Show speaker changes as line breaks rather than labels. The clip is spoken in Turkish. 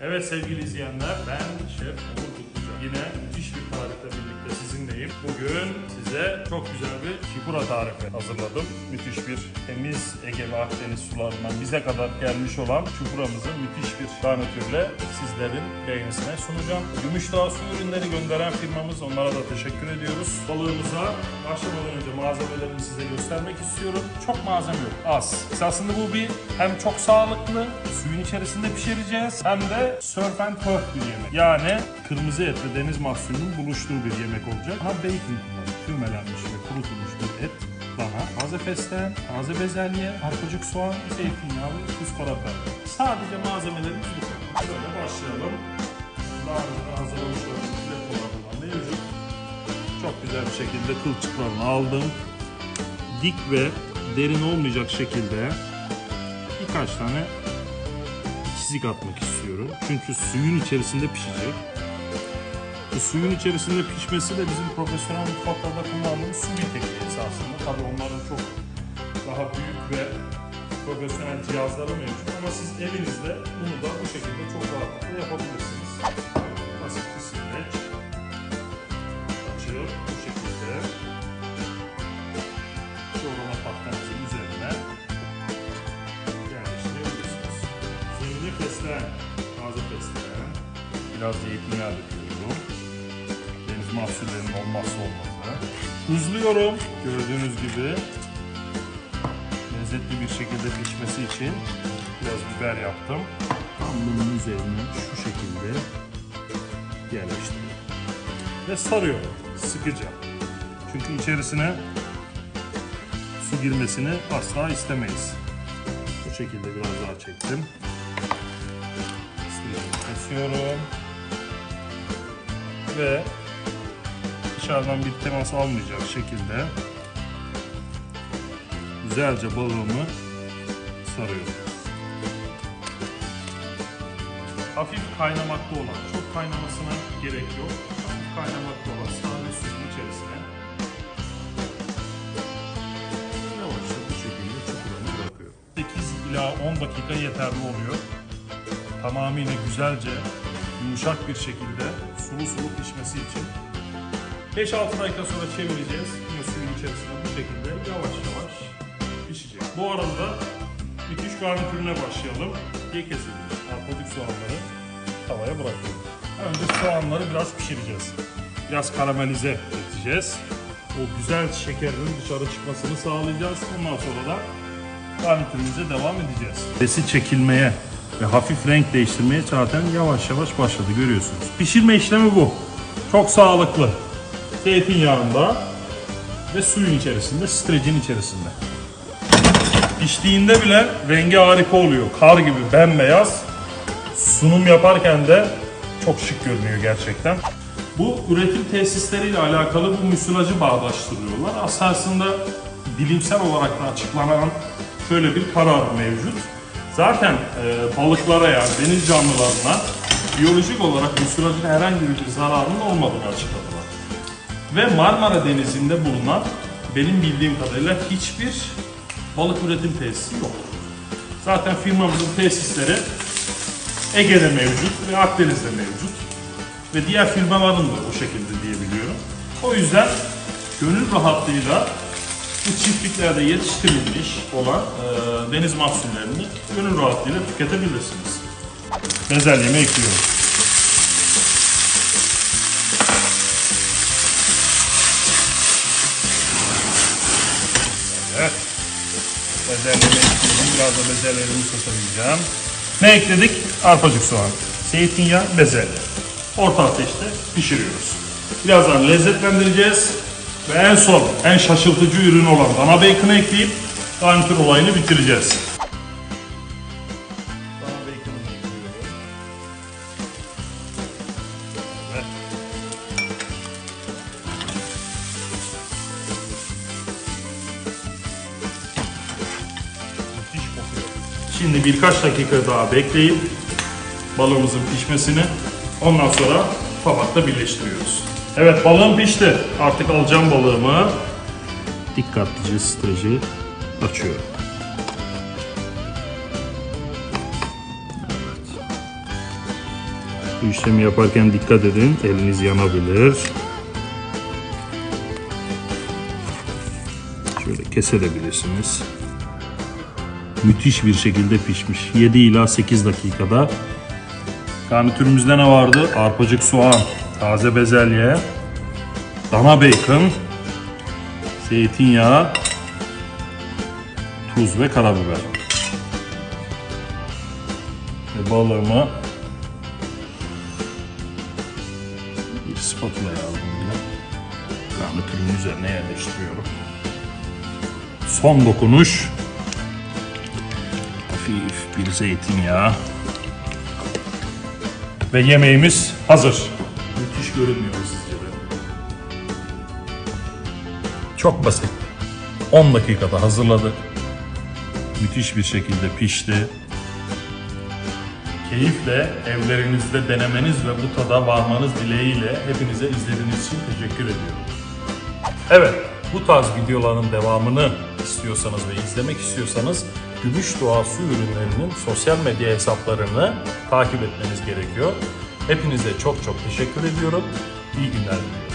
Evet sevgili izleyenler ben Şef Onur Kutluca. Yine Bugün size çok güzel bir şipura tarifi hazırladım. Müthiş bir temiz Ege ve Akdeniz sularından bize kadar gelmiş olan şipuramızı müthiş bir garnitürle sizlerin beğenisine sunacağım. Gümüşdağ su ürünleri gönderen firmamız onlara da teşekkür ediyoruz. Balığımıza başlamadan önce malzemelerimi size göstermek istiyorum. Çok malzeme yok, az. Esasında bu bir hem çok sağlıklı, suyun içerisinde pişireceğiz hem de surf and turf bir yemek. Yani kırmızı et ve deniz mahsulünün buluştuğu bir yemek olacak. Ha bacon kullanıyor. Fümelenmiş ve kurutulmuş bir et. Dana, taze fesleğen, taze bezelye, arpacık soğan, zeytinyağı ve tuz karabiber. Sadece malzemelerimiz bu kadar. Böyle başlayalım. Daha önce hazırlamış olduğum filekolarından mevcut. Çok güzel bir şekilde kılçıklarını aldım. Dik ve derin olmayacak şekilde birkaç tane çizik atmak istiyorum. Çünkü suyun içerisinde pişecek. Bu suyun içerisinde pişmesi de bizim profesyonel mutfaklarda kullandığımız su tekniği esasında. Tabii onların çok daha büyük ve profesyonel cihazları mevcut ama siz evinizde bunu da bu şekilde çok rahatlıkla yapabilirsiniz. Basit bir süreç. Açıp bu şekilde yoğurma tahtamızın üzerine yerleştirebilirsiniz. Zemine fesleğen, taze fesleğen. Biraz zeytinyağı döküyorum. Deniz mahsullerinin olmazsa olmazı. Tuzluyorum gördüğünüz gibi. Lezzetli bir şekilde pişmesi için biraz biber yaptım. Tam bunun üzerine şu şekilde yerleştiriyorum. Ve sarıyorum sıkıca. Çünkü içerisine su girmesini asla istemeyiz. Bu şekilde biraz daha çektim. Kesiyorum. Ve dışarıdan bir temas almayacak şekilde güzelce balığımı sarıyorum. Hafif kaynamakta olan, çok kaynamasına gerek yok. Hafif kaynamakta olan sade suyun içerisine yavaşça bu şekilde çukurunu bırakıyorum. 8 ila 10 dakika yeterli oluyor. Tamamıyla güzelce yumuşak bir şekilde sulu sulu pişmesi için. 5-6 dakika sonra çevireceğiz. Yine suyun içerisinde bu şekilde yavaş yavaş pişecek. Bu arada müthiş garnitürüne başlayalım. Diye kesilmiş arpadık soğanları tavaya bırakıyorum. Önce soğanları biraz pişireceğiz. Biraz karamelize edeceğiz. O güzel şekerinin dışarı çıkmasını sağlayacağız. Ondan sonra da garnitürümüze devam edeceğiz. Besi çekilmeye ve hafif renk değiştirmeye zaten yavaş yavaş başladı görüyorsunuz. Pişirme işlemi bu. Çok sağlıklı. Zeytinyağında ve suyun içerisinde, streçin içerisinde. Piştiğinde bile rengi harika oluyor. Kar gibi bembeyaz. Sunum yaparken de çok şık görünüyor gerçekten. Bu üretim tesisleriyle alakalı bu müsilajı bağdaştırıyorlar. Aslında bilimsel olarak da açıklanan şöyle bir karar mevcut. Zaten e, balıklara yani deniz canlılarına biyolojik olarak müsilajın herhangi bir zararının olmadığını açıkladılar. Ve Marmara Denizi'nde bulunan benim bildiğim kadarıyla hiçbir balık üretim tesisi yok. Zaten firmamızın tesisleri Ege'de mevcut ve Akdeniz'de mevcut. Ve diğer firmaların da o şekilde diye biliyorum. O yüzden gönül rahatlığıyla bu çiftliklerde yetiştirilmiş olan e, deniz mahsullerini gönül rahatlığıyla tüketebilirsiniz. Bezelyemi ekliyorum. Da bezelyelerimi soteleyeceğim. Ne ekledik? Arpacık soğan, zeytinyağı, bezelye. Orta ateşte pişiriyoruz. Birazdan lezzetlendireceğiz. Ve en son, en şaşırtıcı ürün olan dana bacon'ı ekleyip garnitür olayını bitireceğiz. Şimdi birkaç dakika daha bekleyip balığımızın pişmesini ondan sonra tabakta birleştiriyoruz. Evet balığım pişti. Artık alacağım balığımı. Dikkatlice streci açıyorum. Bu işlemi yaparken dikkat edin. Eliniz yanabilir. Şöyle kesebilirsiniz. Müthiş bir şekilde pişmiş. 7 ila 8 dakikada. Garnitürümüzde ne vardı? Arpacık soğan, taze bezelye, dana bacon, zeytinyağı, tuz ve karabiber. Ve balığımı bir spatula yardımıyla garnitürün üzerine yerleştiriyorum. Son dokunuş bir zeytinyağı ve yemeğimiz hazır. Müthiş görünmüyor sizce de? Çok basit. 10 dakikada hazırladık. Müthiş bir şekilde pişti. Keyifle evlerinizde denemeniz ve bu tada varmanız dileğiyle hepinize izlediğiniz için teşekkür ediyorum. Evet, bu tarz videoların devamını istiyorsanız ve izlemek istiyorsanız Gümüş Doğa Su Ürünlerinin sosyal medya hesaplarını takip etmeniz gerekiyor. Hepinize çok çok teşekkür ediyorum. İyi günler.